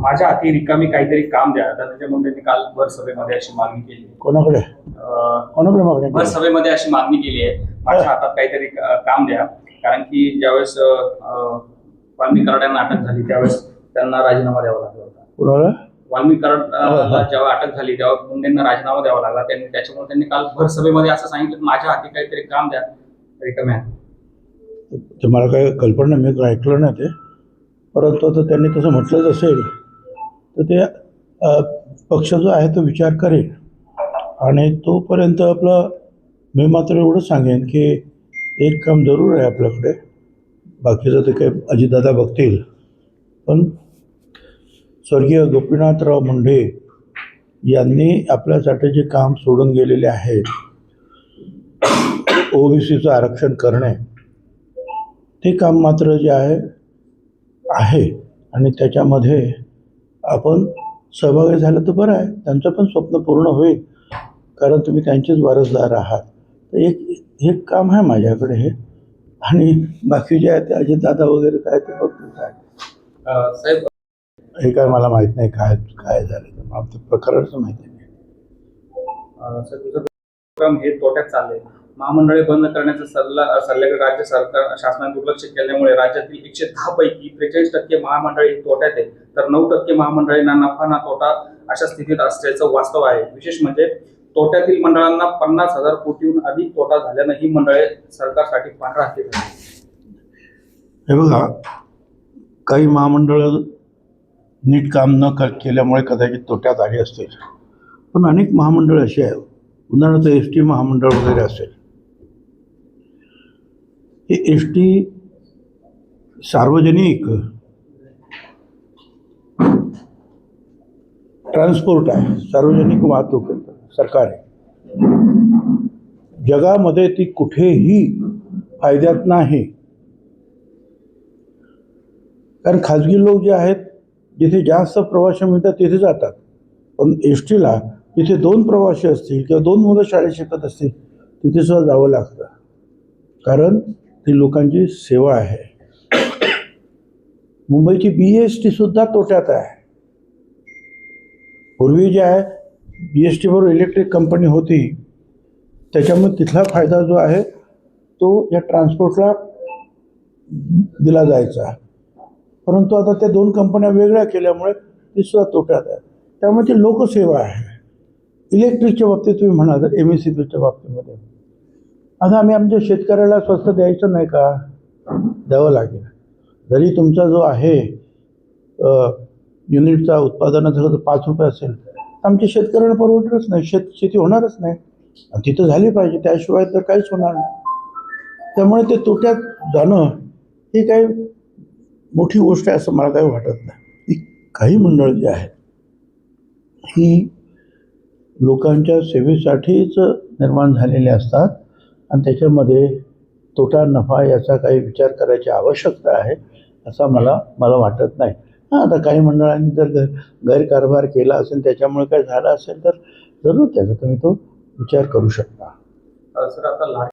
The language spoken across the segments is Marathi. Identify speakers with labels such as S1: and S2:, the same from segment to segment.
S1: माझ्या हाती रिकामी काहीतरी काम द्या. तर त्याच्यामुळे त्यांनी काल भर सभेमध्ये अशी मागणी केली.
S2: कोणाकडे?
S1: अ,
S2: कोणाकडे मागणी
S1: भर
S2: केली?
S1: सभेमध्ये अशी मागणी केली आहे. माझ्या हातात काहीतरी काम द्या. कारण की ज्यावेळेस अ, अ, वाल्मी कराड्यांना अटक झाली त्यावेळेस त्यांना राजीनामा द्यावा लागला होता.
S2: कोणाला?
S1: वाल्मी कराडला जेव्हा अटक झाली तेव्हा मुंडेंना राजीनामा द्यावा लागला. त्यांनी त्याच्यामुळे त्यांनी काल भर सभेमध्ये असं सांगितलं की माझ्या हाती काहीतरी काम द्या. रिकाम्या हाती.
S2: ते मला काही कल्पना नाही, मी ऐकलं नाही ते. परंतु आता त्यांनी तसं म्हटलंच असेल तर ते पक्ष जो आहे तो विचार करेल. आणि तोपर्यंत आपलं मी मात्र एवढंच सांगेन की एक काम जरूर आहे आपल्याकडे. बाकीचं ते काही अजितदादा बघतील. पण स्वर्गीय गोपीनाथराव मुंडे यांनी आपल्यासाठी जे काम सोडून गेलेले आहेत. ओबीसीचं आरक्षण करणे. ते काम मात्र जे आहे आहे. आणि त्याच्यामध्ये आपण सहभागी झालं तर बरं आहे. त्यांचं पण स्वप्न पूर्ण होईल. कारण तुम्ही त्यांचेच वारसदार आहात. तर एक हे काम आहे माझ्याकडे हे. आणि बाकी जे आहे ते अजितदादा वगैरे काय ते बघतील काय.
S1: साहेब
S2: हे काय मला माहीत नाही काय काय झालं ते मला प्रकरणच माहिती नाही.
S1: प्रोग्राम हे तोट्यात चाललंय. महामंडळे बंद करण्याचा सल्ला सल्ल्याकडे राज्य सरकार शासनाने दुर्लक्ष केल्यामुळे राज्यातील एकशे दहा पैकी त्रेचाळीस टक्के महामंडळे तोट्यात आहे. तर नऊ टक्के महामंडळींना नफा ना तोटा अशा स्थितीत असल्याचं वास्तव आहे. विशेष म्हणजे तोट्यातील मंडळांना पन्नास हजार कोटीहून अधिक तोटा झाल्यानं ही मंडळे सरकारसाठी पांढरा हाती
S2: हे बघा काही महामंडळ नीट काम न कर केल्यामुळे कदाचित तोट्यात आली असतील. पण अनेक महामंडळ अशी आहेत. उदाहरणार्थ एस टी महामंडळ वगैरे असेल. हे एस टी सार्वजनिक ट्रान्सपोर्ट आहे सार्वजनिक वाहतूक आहे, सरकार आहे. जगामध्ये ती कुठेही फायद्यात नाही. कारण खाजगी लोक जे आहेत जिथे जास्त प्रवासी मिळतात तिथे जातात. पण एस टीला तिथे दोन प्रवासी असतील किंवा दोन मुलं शाळेत शिकत असतील तिथे सुद्धा जावं लागतं. कारण ती लोकांची सेवा आहे. मुंबईची बी एस टी सुद्धा तोट्यात आहे. पूर्वी जे आहे बी एस टीबरोबर इलेक्ट्रिक कंपनी होती त्याच्यामुळे तिथला फायदा जो आहे तो या ट्रान्सपोर्टला दिला जायचा परंतु आता त्या दोन कंपन्या वेगळ्या केल्यामुळे ती सुद्धा तोट्यात आहे. त्यामुळे ती लोकसेवा आहे. इलेक्ट्रिकच्या बाबतीत तुम्ही म्हणाल तर एम एस सी बीच्या बाबतीमध्ये. आता आम्ही आमच्या शेतकऱ्याला स्वस्त द्यायचं नाही का? द्यावं लागेल. जरी तुमचा जो आहे युनिटचा उत्पादनाचा खर्च पाच रुपये असेल तर आमच्या शेतकऱ्यांना परवडणारच नाही. शेत शेती होणारच नाही. आणि तिथं झाली पाहिजे. त्याशिवाय तर काहीच होणार नाही. त्यामुळे ते तोट्यात जाणं ही काही मोठी गोष्ट आहे असं मला काही वाटत नाही. ही काही मंडळ जी आहेत ही लोकांच्या सेवेसाठीच निर्माण झालेले असतात आणि त्याच्यामध्ये तोटा नफा याचा काही विचार करायची आवश्यकता आहे असा मला मला वाटत नाही. हां आता काही मंडळांनी जर ग गैरकारभार केला असेल त्याच्यामुळे काय झालं असेल तर जरूर त्याचा तुम्ही तो विचार करू शकता.
S1: अ, सर आता लाट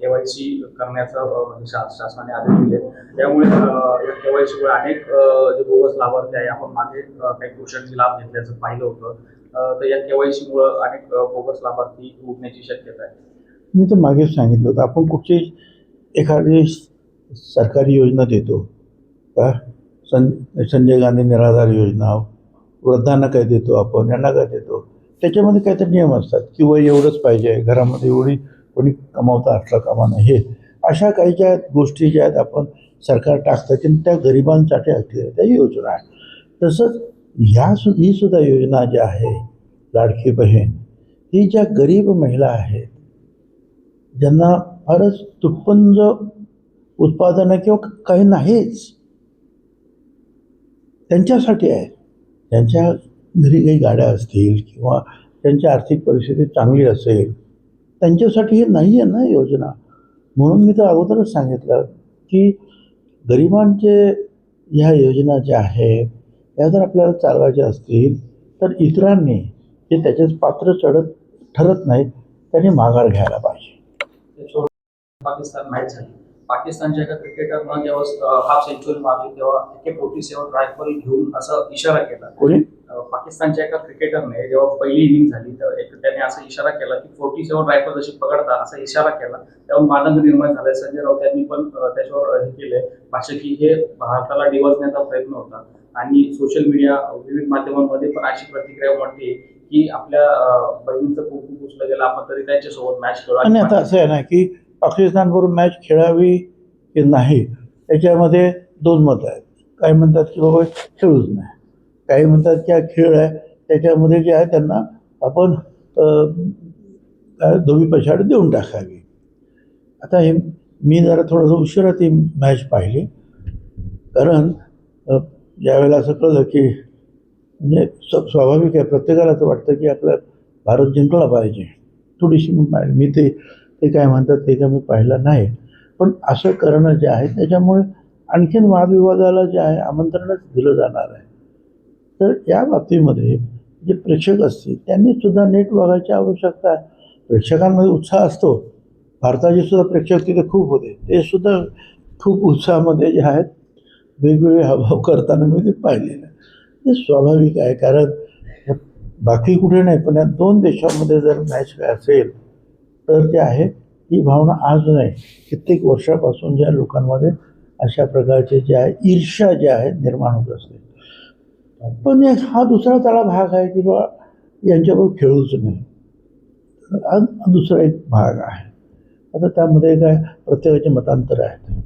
S1: केवायसी करण्याचा अ, म्हणजे शा- शासनाने आदेश दिले. त्यामुळे अ, या केवायसी मुळे अनेक अ, जे बोगस लाभार्थी आहे आपण मागे अ, काही कृषकांची लाभ घेतल्याचं पाहिलं होतं. अ, तर या केवायसी मुळे अनेक अ, बोगस लाभार्थी उठण्याची शक्यता आहे.
S2: मी तर मागेच सांगितलं होतं आपण कुठची एखादी सरकारी योजना देतो का? सं संजय गांधी निराधार योजना वृद्धांना काय देतो आपण यांना काय देतो? त्याच्यामध्ये काहीतरी नियम असतात किंवा एवढंच पाहिजे घरामध्ये एवढी कोणी कमावता असला कामा नाही हे. अशा काही ज्या गोष्टी ज्या आहेत आपण सरकार टाकतं की त्या गरिबांसाठी असलेल्या त्या योजना आहे तसंच ह्या सु ही सुद्धा योजना ज्या आहे लाडकी बहीण ही ज्या गरीब महिला आहेत ज्यांना फारच तुटपुंज उत्पादनं किंवा काही नाहीच त्यांच्यासाठी आहे. त्यांच्या घरी काही गाड्या असतील किंवा त्यांची आर्थिक परिस्थिती चांगली असेल त्यांच्यासाठी हे नाही आहे ना योजना. म्हणून मी तर अगोदरच सांगितलं की गरिबांचे ह्या योजना ज्या आहेत या जर आपल्याला चालवायच्या असतील तर इतरांनी जे त्याच्यात पात्र चढत ठरत नाहीत त्यांनी माघार घ्यायला पाहिजे.
S1: पाकिस्तान मॅच झाली. पाकिस्तानच्या एका क्रिकेटरनं जेव्हा हाफ सेंचुरी मारली तेव्हा एके फोर्टी सेव्हन रायफल घेऊन असं इशारा केला.
S2: कोणी?
S1: पाकिस्तानच्या एका क्रिकेटरने जेव्हा पहिली इनिंग झाली तर एक त्याने असा इशारा केला की फोर्टी सेव्हन रायफल जशी पकडता असा इशारा केला. त्यावर मानंद निर्माण झालाय संजय राऊत यांनी पण त्याच्यावर हे केलंय भाषा की हे भारताला डिवचण्याचा प्रयत्न होता. आणि सोशल मीडिया विविध माध्यमांमध्ये पण अशी प्रतिक्रिया उमटली की आपल्या बहिणींचं कुंकू पुसलं गेलं. आपण तरी त्यांच्यासोबत मॅच खेळू.
S2: आणि आता असं आहे ना की पाकिस्तानबरोबर मॅच खेळावी की नाही त्याच्यामध्ये दोन मतं आहेत. काही म्हणतात की बाबा खेळूच नाही. काही म्हणतात की हा खेळ आहे त्याच्यामध्ये जे आहे त्यांना आपण काय धोबी पछाड देऊन टाकावी. आता हे मी जरा थोडंसं उशिरा ती मॅच पाहिली. कारण ज्यावेळेला असं कळलं की म्हणजे स्वाभाविक आहे प्रत्येकाला असं वाटतं की आपला भारत जिंकला पाहिजे. थोडीशी मी ते ते काय म्हणतात ते काय मी पाहिलं नाही. पण असं करणं जे आहे त्याच्यामुळे आणखीन वादविवादाला जे आहे आमंत्रणच दिलं जाणार आहे. तर या बाबतीमध्ये जे प्रेक्षक असतील त्यांनी सुद्धा नीट वागायची आवश्यकता आहे. प्रेक्षकांमध्ये उत्साह असतो. भारताचे सुद्धा प्रेक्षक तिथे खूप होते. ते सुद्धा खूप उत्साहामध्ये जे आहेत वेगवेगळे हावभाव करताना मी ते पाहिलेलं हे ते स्वाभाविक आहे कारण हे बाकी कुठे नाही पण या दोन देशांमध्ये जर मॅच काय असेल जे आहे. ही भावना आज नाही. कित्येक वर्षापासून ज्या लोकांमध्ये अशा प्रकारचे जे आहे ईर्ष्या ज्या आहेत निर्माण होत असते. पण एक हा दुसरा त्याला भाग आहे की बा यांच्याबरोबर खेळूच नाही दुसरा एक भाग आहे. आता त्यामध्ये काय प्रत्येकाचे मतांतर आहेत.